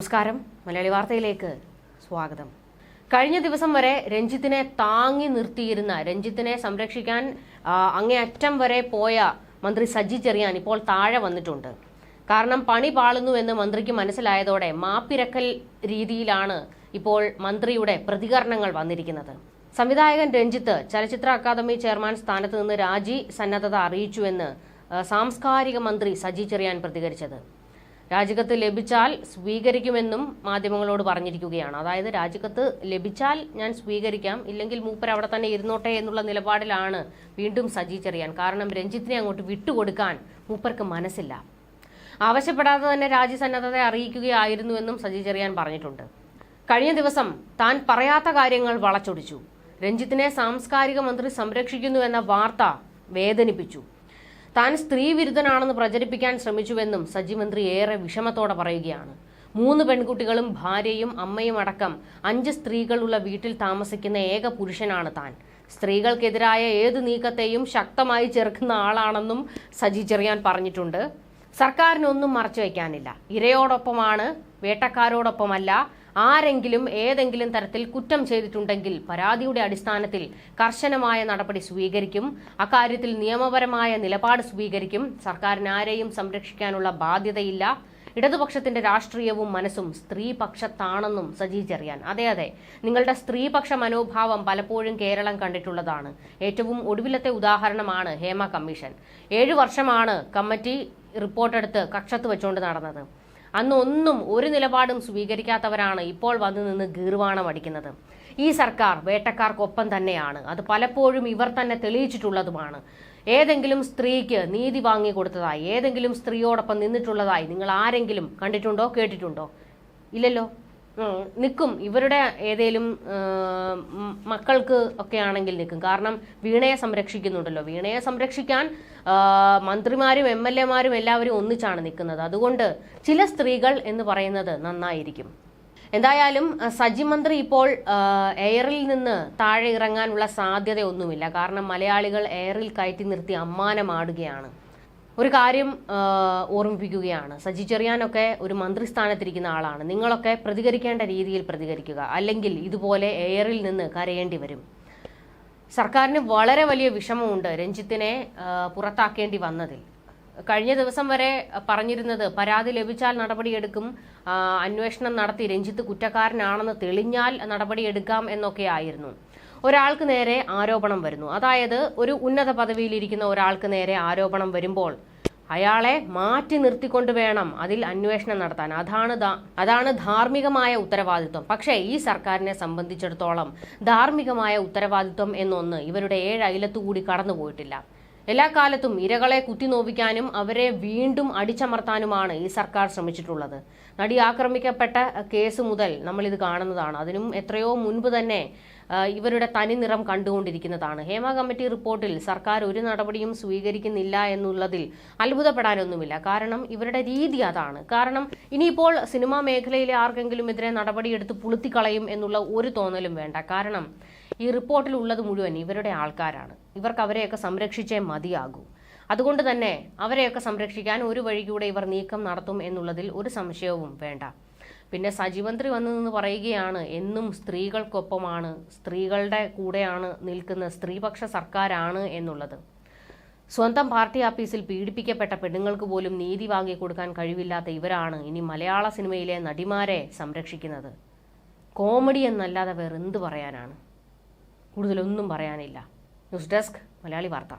നമസ്കാരം. മലയാളി വാർത്തയിലേക്ക് സ്വാഗതം. കഴിഞ്ഞ ദിവസം വരെ രഞ്ജിത്തിനെ താങ്ങി നിർത്തിയിരുന്ന രഞ്ജിത്തിനെ സംരക്ഷിക്കാൻ അങ്ങേയറ്റം വരെ പോയ മന്ത്രി സജി ചെറിയാൻ ഇപ്പോൾ താഴെ വന്നിട്ടുണ്ട്. കാരണം പണി പാളുന്നു എന്ന് മന്ത്രിക്ക് മനസ്സിലായതോടെ മാപ്പിരക്കൽ രീതിയിലാണ് ഇപ്പോൾ മന്ത്രിയുടെ പ്രതികരണങ്ങൾ വന്നിരിക്കുന്നത്. സംവിധായകൻ രഞ്ജിത്ത് ചലച്ചിത്ര അക്കാദമി ചെയർമാൻ സ്ഥാനത്ത് നിന്ന് രാജി സന്നദ്ധത അറിയിച്ചുവെന്ന് സാംസ്കാരിക മന്ത്രി സജി ചെറിയാൻ പ്രതികരിച്ചത്. രാജിക്കത്ത് ലഭിച്ചാൽ സ്വീകരിക്കുമെന്നും മാധ്യമങ്ങളോട് പറഞ്ഞിരിക്കുകയാണ്. അതായത് രാജിക്കത്ത് ലഭിച്ചാൽ ഞാൻ സ്വീകരിക്കാം ഇല്ലെങ്കിൽ മൂപ്പർ അവിടെ തന്നെ ഇരുന്നോട്ടെ എന്നുള്ള നിലപാടിലാണ് വീണ്ടും സജി ചെറിയാൻ. കാരണം രഞ്ജിത്തിനെ അങ്ങോട്ട് വിട്ടുകൊടുക്കാൻ മൂപ്പർക്ക് മനസ്സില്ല. ആവശ്യപ്പെടാതെ തന്നെ രാജ്യസന്നദ്ധത അറിയിക്കുകയായിരുന്നുവെന്നും സജി ചെറിയാൻ പറഞ്ഞിട്ടുണ്ട്. കഴിഞ്ഞ ദിവസം താൻ പറയാത്ത കാര്യങ്ങൾ വളച്ചൊടിച്ചു. രഞ്ജിത്തിനെ സാംസ്കാരിക മന്ത്രി സംരക്ഷിക്കുന്നുവെന്ന വാർത്ത വേദനിപ്പിച്ചു. താൻ സ്ത്രീ വിരുദ്ധനാണെന്ന് പ്രചരിപ്പിക്കാൻ ശ്രമിച്ചുവെന്നും സജി മന്ത്രി ഏറെ വിഷമത്തോടെ പറയുകയാണ്. മൂന്ന് പെൺകുട്ടികളും ഭാര്യയും അമ്മയും അടക്കം അഞ്ച് സ്ത്രീകളുള്ള വീട്ടിൽ താമസിക്കുന്ന ഏക പുരുഷനാണ് താൻ. സ്ത്രീകൾക്കെതിരായ ഏത് നീക്കത്തെയും ശക്തമായി ചെറുക്കുന്ന ആളാണെന്നും സജി ചെറിയാൻ പറഞ്ഞിട്ടുണ്ട്. സർക്കാരിനൊന്നും മറച്ചു വയ്ക്കാനില്ല ഇരയോടൊപ്പമാണ് വേട്ടക്കാരോടൊപ്പമല്ല ആരെങ്കിലും ഏതെങ്കിലും തരത്തിൽ കുറ്റം ചെയ്തിട്ടുണ്ടെങ്കിൽ പരാതിയുടെ അടിസ്ഥാനത്തിൽ കർശനമായ നടപടി സ്വീകരിക്കും. അക്കാര്യത്തിൽ നിയമപരമായ നിലപാട് സ്വീകരിക്കും. സർക്കാരിന് ആരെയും സംരക്ഷിക്കാനുള്ള ബാധ്യതയില്ല. ഇടതുപക്ഷത്തിന്റെ രാഷ്ട്രീയവും മനസ്സും സ്ത്രീപക്ഷത്താണെന്നും സജി ചെറിയാൻ. അതെ അതെ നിങ്ങളുടെ സ്ത്രീപക്ഷ മനോഭാവം പലപ്പോഴും കേരളം കണ്ടിട്ടുള്ളതാണ്. ഏറ്റവും ഒടുവിലത്തെ ഉദാഹരണമാണ് ഹേമ കമ്മീഷൻ. ഏഴു വർഷമാണ് കമ്മിറ്റി റിപ്പോർട്ടെടുത്ത് കക്ഷത്ത് വെച്ചുകൊണ്ട് നടന്നത്. അന്ന് ഒന്നും ഒരു നിലപാടും സ്വീകരിക്കാത്തവരാണ് ഇപ്പോൾ വന്നു നിന്ന് ഗീർവാണം അടിക്കുന്നത്. ഈ സർക്കാർ വേട്ടക്കാർക്കൊപ്പം തന്നെയാണ്. അത് പലപ്പോഴും ഇവർ തന്നെ തെളിയിച്ചിട്ടുള്ളതുമാണ്. ഏതെങ്കിലും സ്ത്രീക്ക് നീതി വാങ്ങി കൊടുത്തതായി ഏതെങ്കിലും സ്ത്രീയോടൊപ്പം നിന്നിട്ടുള്ളതായി നിങ്ങൾ ആരെങ്കിലും കണ്ടിട്ടുണ്ടോ കേട്ടിട്ടുണ്ടോ? ഇല്ലല്ലോ? നിൽക്കും ഇവരുടെ ഏതേലും മക്കൾക്ക് ഒക്കെ ആണെങ്കിൽ നിൽക്കും കാരണം വീണയെ സംരക്ഷിക്കുന്നുണ്ടല്ലോ. വീണയെ സംരക്ഷിക്കാൻ മന്ത്രിമാരും എം എൽ എമാരും എല്ലാവരും ഒന്നിച്ചാണ് നിൽക്കുന്നത് അതുകൊണ്ട് ചില സ്ത്രീകൾ എന്ന് പറയുന്നത് നന്നായിരിക്കും. എന്തായാലും സജി മന്ത്രി ഇപ്പോൾ എയറിൽ നിന്ന് താഴെ ഇറങ്ങാനുള്ള സാധ്യതയൊന്നുമില്ല. കാരണം മലയാളികൾ എയറിൽ കയറ്റി നിർത്തി അമ്മാനമാടുകയാണ്. ഒരു കാര്യം ഓർമ്മിപ്പിക്കുകയാണ്. സജി ചെറിയാനൊക്കെ ഒരു മന്ത്രിസ്ഥാനത്തിരിക്കുന്ന ആളാണ്. നിങ്ങളൊക്കെ പ്രതികരിക്കേണ്ട രീതിയിൽ പ്രതികരിക്കുക. അല്ലെങ്കിൽ ഇതുപോലെ എയറിൽ നിന്ന് കരയേണ്ടി വരും. സർക്കാരിന് വളരെ വലിയ വിഷമമുണ്ട് രഞ്ജിത്തിനെ പുറത്താക്കേണ്ടി വന്നതിൽ. കഴിഞ്ഞ ദിവസം വരെ പറഞ്ഞിരുന്നത് പരാതി ലഭിച്ചാൽ നടപടിയെടുക്കും അന്വേഷണം നടത്തി രഞ്ജിത്ത് കുറ്റക്കാരനാണെന്ന് തെളിഞ്ഞാൽ നടപടിയെടുക്കാം എന്നൊക്കെ ആയിരുന്നു. ഒരാൾക്ക് നേരെ ആരോപണം വരുന്നു. അതായത് ഒരു ഉന്നത പദവിയിലിരിക്കുന്ന ഒരാൾക്ക് നേരെ ആരോപണം വരുമ്പോൾ അയാളെ മാറ്റി നിർത്തിക്കൊണ്ട് വേണം അതിൽ അന്വേഷണം നടത്താൻ. അതാണ് അതാണ് ധാർമ്മികമായ ഉത്തരവാദിത്വം. പക്ഷേ ഈ സർക്കാരിനെ സംബന്ധിച്ചിടത്തോളം ധാർമ്മികമായ ഉത്തരവാദിത്വം എന്നൊന്ന് ഇവരുടെ ഏഴ് അയലത്തുകൂടി കടന്നുപോയിട്ടില്ല. എല്ലാ കാലത്തും ഇരകളെ കുത്തിനോവിക്കാനും അവരെ വീണ്ടും അടിച്ചമർത്താനുമാണ് ഈ സർക്കാർ ശ്രമിച്ചിട്ടുള്ളത്. നടി ആക്രമിക്കപ്പെട്ട കേസ് മുതൽ നമ്മൾ ഇത് കാണുന്നതാണ്. അതിനും എത്രയോ മുൻപ് തന്നെ ഇവരുടെ തനി നിറം കണ്ടുകൊണ്ടിരിക്കുന്നതാണ്. ഹേമ കമ്മിറ്റി റിപ്പോർട്ടിൽ സർക്കാർ ഒരു നടപടിയും സ്വീകരിക്കുന്നില്ല എന്നുള്ളതിൽ അത്ഭുതപ്പെടാനൊന്നുമില്ല. കാരണം ഇവരുടെ രീതി അതാണ്. കാരണം ഇനിയിപ്പോൾ സിനിമാ മേഖലയിലെ ആർക്കെങ്കിലും എതിരെ നടപടിയെടുത്ത് പുളുത്തിക്കളയും എന്നുള്ള ഒരു തോന്നലും വേണ്ട. കാരണം ഈ റിപ്പോർട്ടിൽ ഉള്ളത് മുഴുവൻ ഇവരുടെ ആൾക്കാരാണ്. ഇവർക്ക് അവരെയൊക്കെ സംരക്ഷിച്ചേ മതിയാകൂ. അതുകൊണ്ട് തന്നെ അവരെയൊക്കെ സംരക്ഷിക്കാൻ ഒരു വഴികൂടെ ഇവർ നീക്കം നടത്തും എന്നുള്ളതിൽ ഒരു സംശയവും വേണ്ട. പിന്നെ സജീവന്ത്രി വന്നു നിന്ന് പറയുകയാണ് എന്നും സ്ത്രീകൾക്കൊപ്പമാണ് സ്ത്രീകളുടെ കൂടെയാണ് നിൽക്കുന്ന സ്ത്രീപക്ഷ സർക്കാരാണ് എന്നുള്ളത്. സ്വന്തം പാർട്ടി ആഫീസിൽ പീഡിപ്പിക്കപ്പെട്ട പെണ്ണുങ്ങൾക്ക് പോലും നീതി വാങ്ങി കൊടുക്കാൻ കഴിവില്ലാത്ത ഇവരാണ് ഇനി മലയാള സിനിമയിലെ നടിമാരെ സംരക്ഷിക്കുന്നത്. കോമഡി എന്നല്ലാതെ വേറെ എന്ത് പറയാനാണ്? കൂടുതലൊന്നും പറയാനില്ല. ന്യൂസ് ഡെസ്ക് മലയാളി വാർത്ത.